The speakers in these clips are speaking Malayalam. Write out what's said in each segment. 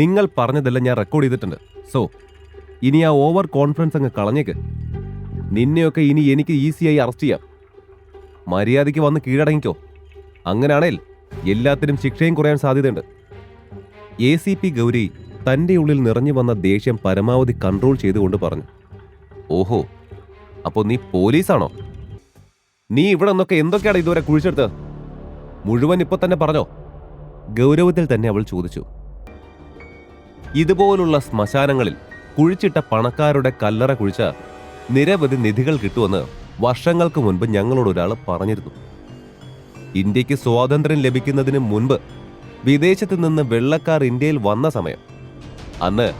നിങ്ങൾ പറഞ്ഞതെല്ലാം ഞാൻ റെക്കോർഡ് ചെയ്തിട്ടുണ്ട്. സോ ഇനി ആ ഓവർ കോൺഫിഡൻസ് അങ്ങ് കളഞ്ഞേക്ക്. നിന്നെയൊക്കെ ഇനി എനിക്ക് ഈസിയായി അറസ്റ്റ് ചെയ്യാം. മര്യാദയ്ക്ക് വന്ന് കീഴടങ്ങിക്കോ. അങ്ങനെയാണേൽ എല്ലാത്തിനും ശിക്ഷയും കുറയാൻ സാധ്യതയുണ്ട്. എ സി പി ഗൗരി തന്റെ ഉള്ളിൽ നിറഞ്ഞു വന്ന ദേഷ്യം പരമാവധി കൺട്രോൾ ചെയ്തുകൊണ്ട് പറഞ്ഞു. ഓഹോ അപ്പോൾ നീ പോലീസാണോ? നീ ഇവിടെ നിന്നൊക്കെ എന്തൊക്കെയാണ് ഇതുവരെ കുഴിച്ചെടുത്ത് മുഴുവൻ ഇപ്പൊ തന്നെ പറഞ്ഞോ? ഗൗരവത്തിൽ തന്നെ അവൾ ചോദിച്ചു. ഇതുപോലുള്ള ശ്മശാനങ്ങളിൽ കുഴിച്ചിട്ട പണക്കാരുടെ കല്ലറ കുഴിച്ച നിരവധി നിധികൾ കിട്ടുമെന്ന് വർഷങ്ങൾക്ക് മുൻപ് ഞങ്ങളോട് ഒരാൾ പറഞ്ഞിരുന്നു. ഇന്ത്യയ്ക്ക് സ്വാതന്ത്ര്യം ലഭിക്കുന്നതിന് മുൻപ് വിദേശത്ത് നിന്ന് വെള്ളക്കാർ ഇന്ത്യയിൽ വന്ന സമയം. അന്ന്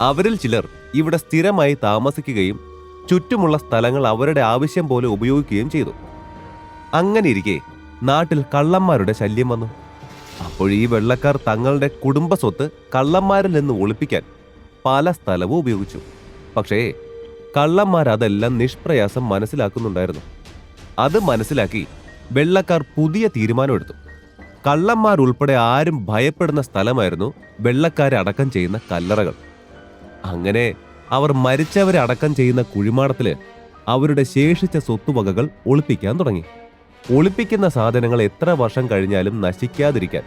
അവരിൽ ചിലർ ഇവിടെ സ്ഥിരമായി താമസിക്കുകയും ചുറ്റുമുള്ള സ്ഥലങ്ങൾ അവരുടെ ആവശ്യം പോലെ ഉപയോഗിക്കുകയും ചെയ്തു. അങ്ങനെ ഇരിക്കെ നാട്ടിൽ കള്ളന്മാരുടെ ശല്യം വന്നു. അപ്പോൾ ഈ വെള്ളക്കാർ തങ്ങളുടെ കുടുംബ സ്വത്ത് കള്ളന്മാരിൽ നിന്ന് ഒളിപ്പിക്കാൻ പല സ്ഥലവും ഉപയോഗിച്ചു. പക്ഷേ കള്ളന്മാർ അതെല്ലാം നിഷ്പ്രയാസം മനസ്സിലാക്കുന്നുണ്ടായിരുന്നു. അത് മനസ്സിലാക്കി വെള്ളക്കാർ പുതിയ തീരുമാനമെടുത്തു. കള്ളന്മാർ ഉൾപ്പെടെ ആരും ഭയപ്പെടുന്ന സ്ഥലമായിരുന്നു വെള്ളക്കാരെ അടക്കം ചെയ്യുന്ന കല്ലറകൾ. അങ്ങനെ അവർ മരിച്ചവരെ അടക്കം ചെയ്യുന്ന കുഴിമാടത്തിൽ അവരുടെ ശേഷിച്ച സ്വത്തുവകകൾ ഒളിപ്പിക്കാൻ തുടങ്ങി. ഒളിപ്പിക്കുന്ന സാധനങ്ങൾ എത്ര വർഷം കഴിഞ്ഞാലും നശിക്കാതിരിക്കാൻ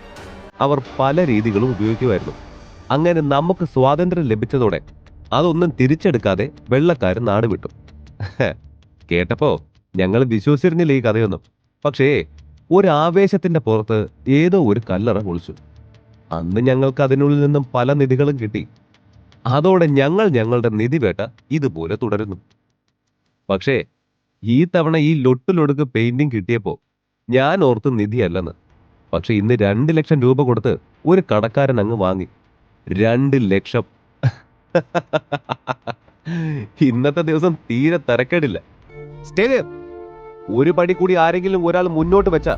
അവർ പല രീതികളും ഉപയോഗിക്കുമായിരുന്നു. അങ്ങനെ നമുക്ക് സ്വാതന്ത്ര്യം ലഭിച്ചതോടെ അതൊന്നും തിരിച്ചെടുക്കാതെ വെള്ളക്കാരൻ നാട് വിട്ടു. കേട്ടപ്പോ ഞങ്ങൾ വിശ്വസിച്ചിരുന്നില്ല ഈ കഥയൊന്നും. പക്ഷേ ഒരു ആവേശത്തിന്റെ പുറത്ത് ഏതോ ഒരു കല്ലറ പൊളിച്ചു. അന്ന് ഞങ്ങൾക്ക് അതിനുള്ളിൽ നിന്നും പല നിധികളും കിട്ടി. അതോടെ ഞങ്ങൾ ഞങ്ങളുടെ നിധി വേട്ട ഇതുപോലെ തുടരുന്നു. പക്ഷേ ഈ തവണ ഈ ലൊട്ടിലൊടുക്ക് പെയിന്റിംഗ് കിട്ടിയപ്പോ ഞാൻ ഓർത്ത് നിധിയല്ലെന്ന്. പക്ഷെ ഇന്ന് രണ്ട് ലക്ഷം രൂപ കൊടുത്ത് ഒരു കടക്കാരൻ അങ്ങ് വാങ്ങി. രണ്ട് ലക്ഷം. ഇന്നത്തെ ദിവസം തീരെ തിരക്കേടില്ല. ഒരു പടി കൂടി ആരെങ്കിലും ഒരാൾ മുന്നോട്ട് വെച്ച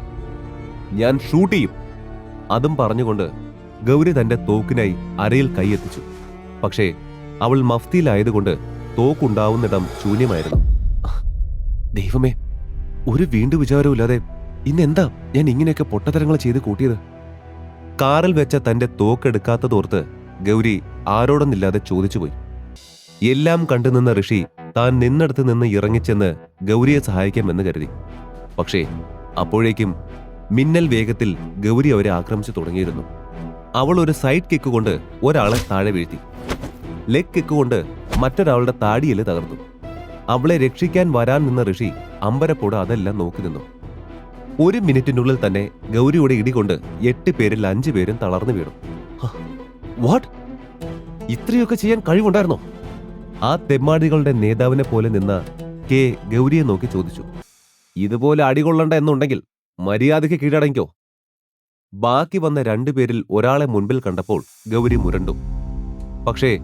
ഞാൻ ഷൂട്ട് ചെയ്യും. അതും പറഞ്ഞുകൊണ്ട് ഗൗരി തന്റെ തോക്കിനായി അരയിൽ കൈയെത്തിച്ചു. പക്ഷേ അവൾ മഫ്തിയിലായതുകൊണ്ട് തോക്കുണ്ടാവുന്നിടം ശൂന്യമായിരുന്നു. ദൈവമേ ഒരു വീണ്ടും വിചാരവുമില്ലാതെ ഇന്നെന്താ ഞാൻ ഇങ്ങനെയൊക്കെ പൊട്ടത്തരങ്ങൾ ചെയ്ത് കൂട്ടിയത്? കാറിൽ വെച്ച തന്റെ തോക്കെടുക്കാത്തതോർത്ത് ഗൗരി ആരോടൊന്നില്ലാതെ ചോദിച്ചുപോയി. എല്ലാം കണ്ടുനിന്ന ഋഷി താൻ നിന്നിടത്ത് നിന്ന് ഇറങ്ങിച്ചെന്ന് ഗൗരിയെ സഹായിക്കാമെന്ന് കരുതി. പക്ഷേ അപ്പോഴേക്കും മിന്നൽ വേഗത്തിൽ ഗൗരി അവരെ ആക്രമിച്ചു തുടങ്ങിയിരുന്നു. അവൾ ഒരു സൈഡ് കിക്ക് കൊണ്ട് ഒരാളെ താഴെ വീഴ്ത്തി. ലെഗ് കിക്ക് കൊണ്ട് മറ്റൊരാളുടെ താടിയൽ തകർത്തു. അവളെ രക്ഷിക്കാൻ വരാൻ നിന്ന ഋഷി അമ്പരപ്പോട് അതെല്ലാം നോക്കി നിന്നു. ഒരു മിനിറ്റിനുള്ളിൽ തന്നെ ഗൗരിയുടെ ഇടികൊണ്ട് എട്ട് പേരിൽ അഞ്ചു പേരും തളർന്നു വീണു. വാട്ട് ഇത്രയൊക്കെ ചെയ്യാൻ കഴിവുണ്ടായിരുന്നോ? ആ തെമ്മാടികളുടെ നേതാവിനെ പോലെ നിന്ന കെ ഗൗരിയെ നോക്കി ചോദിച്ചു. ഇതുപോലെ അടികൊള്ളണ്ട എന്നുണ്ടെങ്കിൽ മര്യാദയ്ക്ക് കീഴടങ്ങിക്കോ. ബാക്കി വന്ന രണ്ടുപേരിൽ ഒരാളെ മുൻപിൽ കണ്ടപ്പോൾ ഗൗരി മുരണ്ടു. പക്ഷേ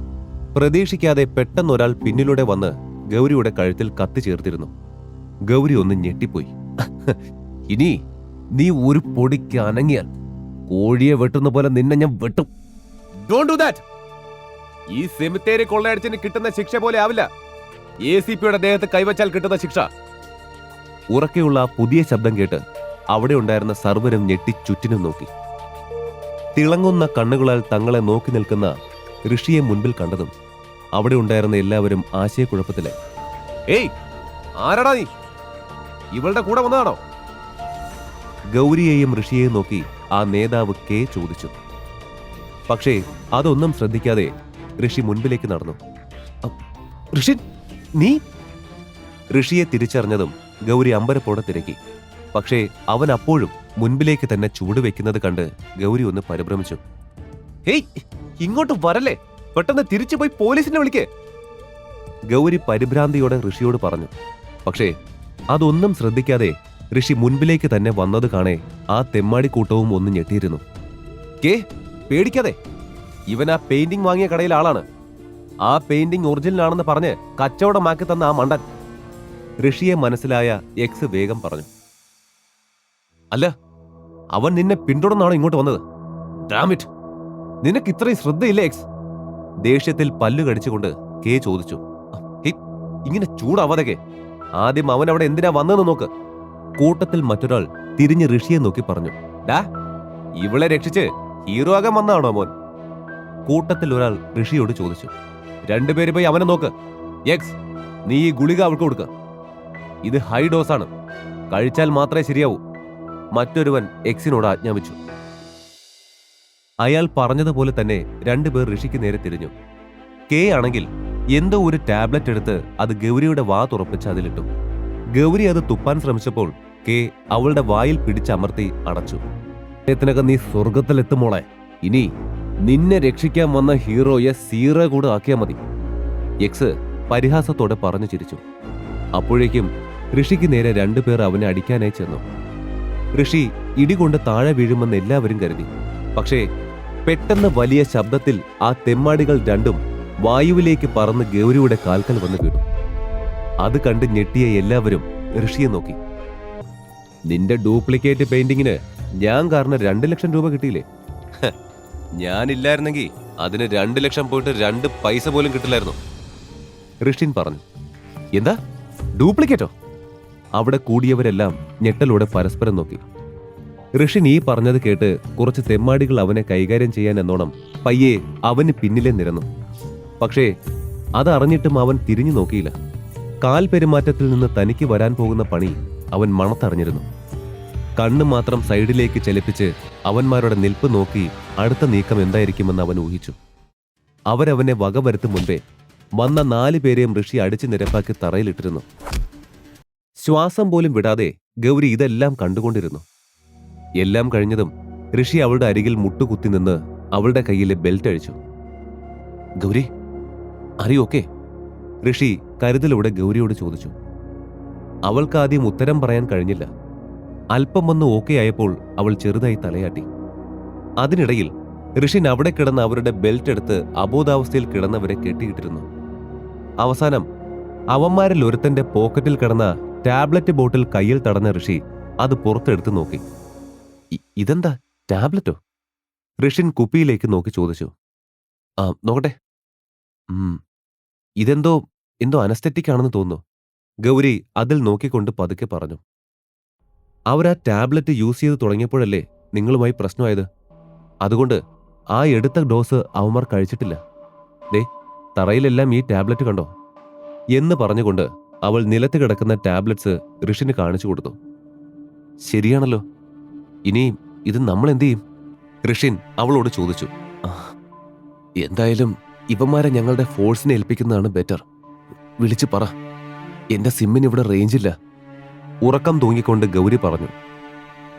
പ്രതീക്ഷിക്കാതെ പെട്ടെന്നൊരാൾ പിന്നിലൂടെ വന്ന് ഗൗരിയുടെ കഴുത്തിൽ കത്തി ചേർത്തിരുന്നു. ഗൗരി ഒന്ന് ഞെട്ടിപ്പോയി. ഇനി നീ ഒരു പൊടിക്ക് അനങ്ങിയാൽ കോഴിയെ വെട്ടുന്ന പോലെ നിന്നെ ഞാൻ വെട്ടും. ഡോണ്ട് ദാറ്റ് ഈ സെമിത്തേരി കൊള്ളയടിച്ചിന് കിട്ടുന്ന ശിക്ഷ പോലെ ആവില്ല. എ സി പിയുടെ ദേഹത്ത് കൈവച്ചാൽ കിട്ടുന്ന ശിക്ഷ. ഉറക്കെയുള്ള പുതിയ ശബ്ദം കേട്ട് അവിടെ ഉണ്ടായിരുന്ന സർവരും ഞെട്ടി ചുറ്റിനും നോക്കി. തിളങ്ങുന്ന കണ്ണുകളാൽ തങ്ങളെ നോക്കി നിൽക്കുന്ന ഋഷിയെ മുൻപിൽ കണ്ടതും അവിടെ ഉണ്ടായിരുന്ന എല്ലാവരും ആശയക്കുഴപ്പത്തിലായി ഏയ് ആരടാ നീ? ഇവളുടെ കൂടെ വന്നതാണോ? ഗൗരിയെയും ഋഷിയെയും നോക്കി ആ നേതാവ് കെ ചോദിച്ചു. പക്ഷേ അതൊന്നും ശ്രദ്ധിക്കാതെ ഋഷി മുൻപിലേക്ക് നടന്നു. ഋഷി നീ? ഋഷിയെ തിരിച്ചറിഞ്ഞതും ഗൗരി അമ്പരപ്പോടെ തിരക്കി. പക്ഷേ അവൻ അപ്പോഴും മുൻപിലേക്ക് തന്നെ ചൂടുവെക്കുന്നത് കണ്ട് ഗൗരി ഒന്ന് പരിഭ്രമിച്ചു. ഹേയ് ഇങ്ങോട്ട് വരല്ലേ? പെട്ടെന്ന് തിരിച്ചു പോയി പോലീസിനെ വിളിക്കേ. ഗൗരി പരിഭ്രാന്തിയോടെ ഋഷിയോട് പറഞ്ഞു പക്ഷേ അതൊന്നും ശ്രദ്ധിക്കാതെ ഋഷി മുൻപിലേക്ക് തന്നെ വന്നത് കാണേ ആ തെമ്മാടി കൂട്ടവും ഒന്ന് ഞെട്ടിയിരുന്നു. കേ പേടിക്കാതെ. ഇവൻ ആ പെയിന്റിംഗ് വാങ്ങിയ കടയിൽ ആളാണ്. ആ പെയിന്റിംഗ് ഒറിജിനൽ ആണെന്ന് പറഞ്ഞ് കച്ചവടമാക്കി തന്ന ആ മണ്ടൻ. ഋഷിയെ മനസ്സിലായ എക്സ് വേഗം പറഞ്ഞു അല്ല അവൻ നിന്നെ പിന്തുടർന്നാണോ ഇങ്ങോട്ട് വന്നത്. ഡാമിറ്റ്. നിനക്ക് ഇത്രയും ശ്രദ്ധയില്ലേ എക്സ്? ദേഷ്യത്തിൽ പല്ലു കടിച്ചുകൊണ്ട് കെ ചോദിച്ചു "ഹേയ്, ഇങ്ങനെ ചൂടാവാതെ കെ ആദ്യം അവൻ അവിടെ എന്തിനാ വന്നതെന്ന് നോക്ക്. കൂട്ടത്തിൽ മറ്റൊരാൾ തിരിഞ്ഞ് ഋഷിയെ നോക്കി പറഞ്ഞു ഡാ ഇവളെ രക്ഷിച്ച് ഹീറോ ആകാൻ വന്നതാണോ മോൻ? കൂട്ടത്തിൽ ഒരാൾ ഋഷിയോട് ചോദിച്ചു രണ്ടുപേര് പോയി അവനെ നോക്ക്. എക്സ് നീ ഈ ഗുളിക അവൾക്ക് കൊടുക്ക. ഇത് ഹൈ ഡോസ് ആണ് കഴിച്ചാൽ മാത്രമേ ശരിയാവൂ. മറ്റൊരുവൻ എക്സിനോട് ആജ്ഞാപിച്ചു അയാൾ പറഞ്ഞതുപോലെ തന്നെ രണ്ടുപേർ ഋഷിക്ക് നേരെ തിരിഞ്ഞു. കെ ആണെങ്കിൽ എന്തോ ഒരു ടാബ്ലറ്റ് എടുത്ത് അത് ഗൗരിയുടെ വാ തുറപ്പിച്ച് അതിലിട്ടു. ഗൗരി അത് തുപ്പാൻ ശ്രമിച്ചപ്പോൾ കെ അവളുടെ വായിൽ പിടിച്ചമർത്തി അടച്ചു. അദ്ദേഹത്തിനൊക്കെ നീ സ്വർഗത്തിലെത്തുമോളെ ഇനി നിന്നെ രക്ഷിക്കാൻ വന്ന ഹീറോയെ സീറ കൂടെ ആക്കിയാൽ മതി. എക്സ് പരിഹാസത്തോടെ പറഞ്ഞു ചിരിച്ചു. അപ്പോഴേക്കും ഋഷിക്ക് നേരെ രണ്ടുപേർ അവനെ അടിക്കാനായി ചെന്നു. ഋഷി ഇടികൊണ്ട് താഴെ വീഴുമെന്ന് എല്ലാവരും കരുതി. പക്ഷേ പെട്ടെന്ന് വലിയ ശബ്ദത്തിൽ ആ തെമ്മാടികൾ രണ്ടും വായുവിലേക്ക് പറന്ന് ഗൗരിയുടെ കാൽക്കൽ വന്ന് വീണു. അത് കണ്ട് ഞെട്ടിയ എല്ലാവരും ഋഷിയെ നോക്കി. നിന്റെ ഡ്യൂപ്ലിക്കേറ്റ് പെയിന്റിങ്ങിന് ഞാൻ കാരണം രണ്ട് ലക്ഷം രൂപ കിട്ടിയില്ലേ? ഞാനില്ലായിരുന്നെങ്കിൽ അതിന് രണ്ട് ലക്ഷം പോയിട്ട് രണ്ട് പൈസ പോലും കിട്ടില്ലായിരുന്നു ഋഷിൻ പറഞ്ഞു. എന്താ? ഡ്യൂപ്ലിക്കേറ്റോ? അവിടെ കൂടിയവരെല്ലാം ഞെട്ടലോടെ പരസ്പരം നോക്കി. ഋഷിൻ ഈ പറഞ്ഞത് കേട്ട് കുറച്ച് തെമ്മാടികൾ അവനെ കൈകാര്യം ചെയ്യാൻ എന്നോണം പയ്യെ അവന് പിന്നിലെ നിരന്നു. പക്ഷേ അതറിഞ്ഞിട്ടും അവൻ തിരിഞ്ഞു നോക്കിയില്ല. കാൽ പെരുമാറ്റത്തിൽ നിന്ന് തനിക്ക് വരാൻ പോകുന്ന പണി അവൻ മണത്തറിഞ്ഞിരുന്നു. കണ്ണ് മാത്രം സൈഡിലേക്ക് ചലിപ്പിച്ച് അവന്മാരുടെ നിൽപ്പ് നോക്കി അടുത്ത നീക്കം എന്തായിരിക്കുമെന്ന് അവൻ ഊഹിച്ചു. അവരവനെ വകവരുത്തും മുൻപേ വന്ന നാല് പേരെയും ഋഷി അടിച്ചു നിരപ്പാക്കി തറയിലിട്ടിരുന്നു. ശ്വാസം പോലും വിടാതെ ഗൗരി ഇതെല്ലാം കണ്ടുകൊണ്ടിരുന്നു. എല്ലാം കഴിഞ്ഞതും ഋഷി അവളുടെ അരികിൽ മുട്ടുകുത്തി നിന്ന് അവളുടെ കയ്യിലെ ബെൽറ്റ് അഴിച്ചു. ഗൗരി അറിയോക്കെ? ഋഷി കരുതലോടെ ഗൗരിയോട് ചോദിച്ചു. അവൾക്ക് ആദ്യം ഉത്തരം പറയാൻ കഴിഞ്ഞില്ല. അല്പം വന്ന് ഓക്കെ ആയപ്പോൾ അവൾ ചെറുതായി തലയാട്ടി. അതിനിടയിൽ ഋഷിൻ അവിടെ കിടന്ന അവരുടെ ബെൽറ്റ് എടുത്ത് അബോധാവസ്ഥയിൽ കിടന്നവരെ കെട്ടിയിട്ടിരുന്നു. അവസാനം അവന്മാരിൽ ഒരുത്തന്റെ പോക്കറ്റിൽ കിടന്ന ടാബ്ലറ്റ് ബോട്ടിൽ കയ്യിൽ തടഞ്ഞ ഋഷി അത് പുറത്തെടുത്ത് നോക്കി. "ഇ- ഇതെന്താ? ടാബ്ലറ്റോ? ഋഷിൻ കുപ്പിയിലേക്ക് നോക്കി ചോദിച്ചു. ആ നോക്കട്ടെ. ഇതെന്തോ എന്തോ അനസ്തെറ്റിക് ആണെന്ന് തോന്നുന്നു. ഗൗരി അതിൽ നോക്കിക്കൊണ്ട് പതുക്കെ പറഞ്ഞു. അവരാ ടാബ്ലറ്റ് യൂസ് ചെയ്ത് തുടങ്ങിയപ്പോഴല്ലേ നിങ്ങളുമായി പ്രശ്നമായത്? അതുകൊണ്ട് ആ എടുത്ത ഡോസ് അവന്മാർ കഴിച്ചിട്ടില്ല. ദേ തറയിലെല്ലാം ഈ ടാബ്ലറ്റ് കണ്ടോ? എന്ന് പറഞ്ഞുകൊണ്ട് അവൾ നിലത്ത് കിടക്കുന്ന ടാബ്ലറ്റ്സ് ഋഷിന് കാണിച്ചു കൊടുത്തു. ശരിയാണല്ലോ. ഇനി ഇത് നമ്മൾ എന്തു ചെയ്യും ഋഷിൻ അവളോട് ചോദിച്ചു. എന്തായാലും ഇവന്മാരെ ഞങ്ങളുടെ ഫോഴ്സിനെ ഏൽപ്പിക്കുന്നതാണ് ബെറ്റർ. വിളിച്ചു പറ. എന്റെ സിമ്മിന് ഇവിടെ റേഞ്ചില്ല. ഉറക്കം തൂങ്ങിക്കൊണ്ട് ഗൗരി പറഞ്ഞു.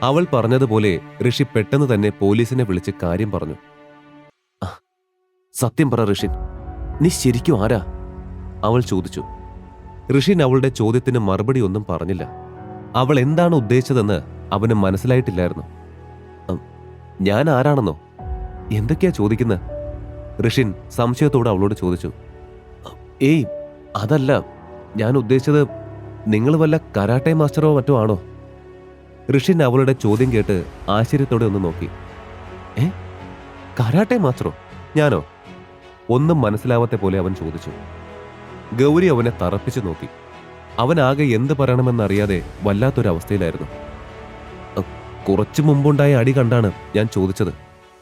അവൾ പറഞ്ഞതുപോലെ ഋഷി പെട്ടെന്ന് തന്നെ പോലീസിനെ വിളിച്ച് കാര്യം പറഞ്ഞു. സത്യം പറ ഋഷിൻ. നീ ശരിക്കും ആരാ? അവൾ ചോദിച്ചു. ഋഷിൻ അവളുടെ ചോദ്യത്തിന് മറുപടി ഒന്നും പറഞ്ഞില്ല. അവൾ എന്താണ് ഉദ്ദേശിച്ചതെന്ന് അവന് മനസ്സിലായിട്ടില്ലായിരുന്നു. ഞാൻ ആരാണെന്നോ? എന്തൊക്കെയാ ചോദിക്കുന്നത് ഋഷിൻ സംശയത്തോടെ അവളോട് ചോദിച്ചു. ഏയ് അതല്ല. ഞാൻ ഉദ്ദേശിച്ചത് നിങ്ങൾ വല്ല കരാട്ടെ മാസ്റ്ററോ മറ്റോ ആണോ? ഋഷിൻ അവളുടെ ചോദ്യം കേട്ട് ആശ്ചര്യത്തോടെ ഒന്ന് നോക്കി. ഏ? കരാട്ടെ മാസ്റ്ററോ? ഞാനോ? ഒന്നും മനസ്സിലാവാത്ത പോലെ അവൻ ചോദിച്ചു. ഗൗരി അവനെ തറപ്പിച്ചു നോക്കി. അവനാകെ എന്ത് പറയണമെന്നറിയാതെ വല്ലാത്തൊരവസ്ഥയിലായിരുന്നു. "അ, കുറച്ചു മുമ്പുണ്ടായ അടി കണ്ടാണ് ഞാൻ ചോദിച്ചത്.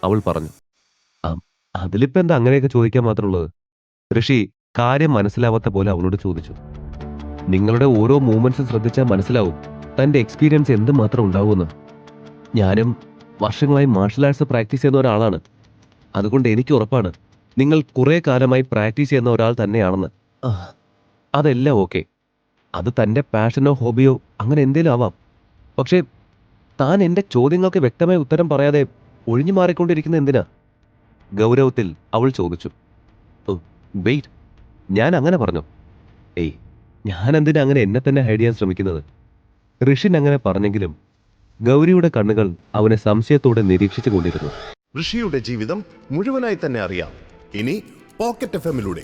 അവൾ പറഞ്ഞു. "അ- അതിലിപ്പോ എന്താ അങ്ങനെയൊക്കെ ചോദിക്കാൻ മാത്രമുള്ളത്? ഋഷി കാര്യം മനസ്സിലാവാത്ത പോലെ അവളോട് ചോദിച്ചു. നിങ്ങളുടെ ഓരോ മൂവ്മെന്റ്സും ശ്രദ്ധിച്ചാൽ മനസ്സിലാവും തന്റെ എക്സ്പീരിയൻസ് എന്ത് മാത്രം ഉണ്ടാവുമെന്ന്. ഞാനും വർഷങ്ങളായി മാർഷൽ ആർട്സ് പ്രാക്ടീസ് ചെയ്യുന്ന ഒരാളാണ്. അതുകൊണ്ട് എനിക്ക് ഉറപ്പാണ് നിങ്ങൾ കുറെ കാലമായി പ്രാക്ടീസ് ചെയ്യുന്ന ഒരാൾ തന്നെയാണെന്ന്. അതെല്ലാം ഓക്കെ അത് തന്റെ പാഷനോ ഹോബിയോ അങ്ങനെ എന്തേലും ആവാം. പക്ഷേ താൻ എന്റെ ചോദ്യങ്ങൾക്ക് വ്യക്തമായ ഉത്തരം പറയാതെ ഒഴിഞ്ഞു മാറിക്കൊണ്ടിരിക്കുന്ന എന്തിനാ? ഗൗരവത്തിൽ അവൾ ചോദിച്ചു. Oh wait. ഞാൻ അങ്ങനെ പറഞ്ഞു? ഏയ് ഞാൻ എന്തിനാ അങ്ങനെ എന്നെ തന്നെ ഹൈഡ് ചെയ്യാൻ ശ്രമിക്കുന്നത്? ഋഷിൻ അങ്ങനെ പറഞ്ഞെങ്കിലും ഗൗരിയുടെ കണ്ണുകൾ അവനെ സംശയത്തോടെ നിരീക്ഷിച്ചു കൊണ്ടിരുന്നു. ഋഷിയുടെ ജീവിതം മുഴുവനായി തന്നെ അറിയാം. ഇനി പോക്കറ്റ് എഫ് എമ്മിലൂടെ